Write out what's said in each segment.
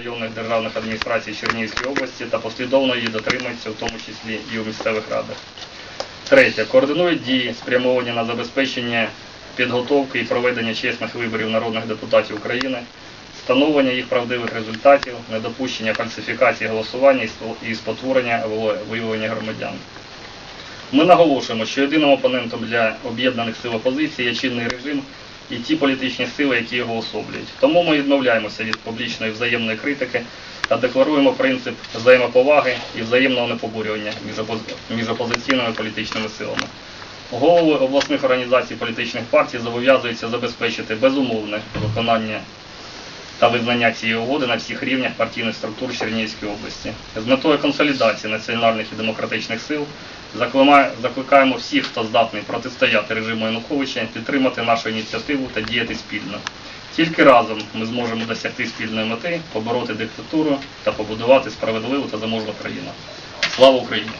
районних державних адміністрацій Чернігівської області та послідовно її дотримуються, в тому числі і у місцевих радах. Третє. Координують дії, спрямовані на забезпечення підготовки і проведення чесних виборів народних депутатів України, встановлення їх правдивих результатів, недопущення фальсифікації голосування і спотворення виявлення громадян. Ми наголошуємо, що єдиним опонентом для об'єднаних сил опозиції є чинний режим і ті політичні сили, які його особлюють. Тому ми відмовляємося від публічної взаємної критики та декларуємо принцип взаємоповаги і взаємного непобурювання між, між опозиційними політичними силами. Голови обласних організацій політичних партій зобов'язуються забезпечити безумовне виконання та визнання цієї угоди на всіх рівнях партійних структур Чернігівської області. З метою консолідації національних і демократичних сил закликаємо всіх, хто здатний протистояти режиму Януковича, підтримати нашу ініціативу та діяти спільно. Тільки разом ми зможемо досягти спільної мети, побороти диктатуру та побудувати справедливу та заможну країну. Слава Україні!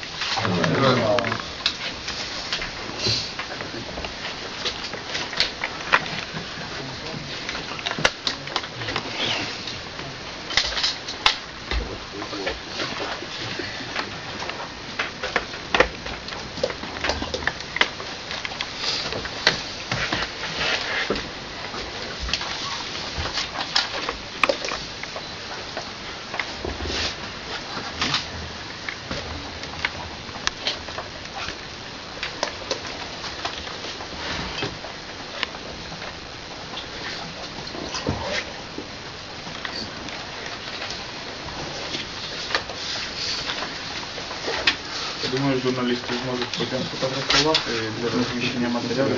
думаю, журналісти зможуть потім фотографувати для розміщення матеріалів.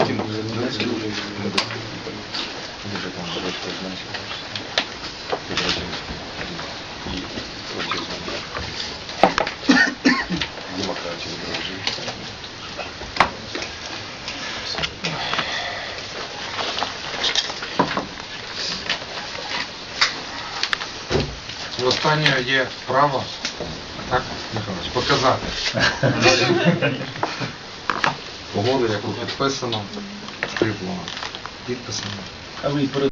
У останнього є право, так, Михайлович, показати. Угоду, яку підписано, скріплено, підписано.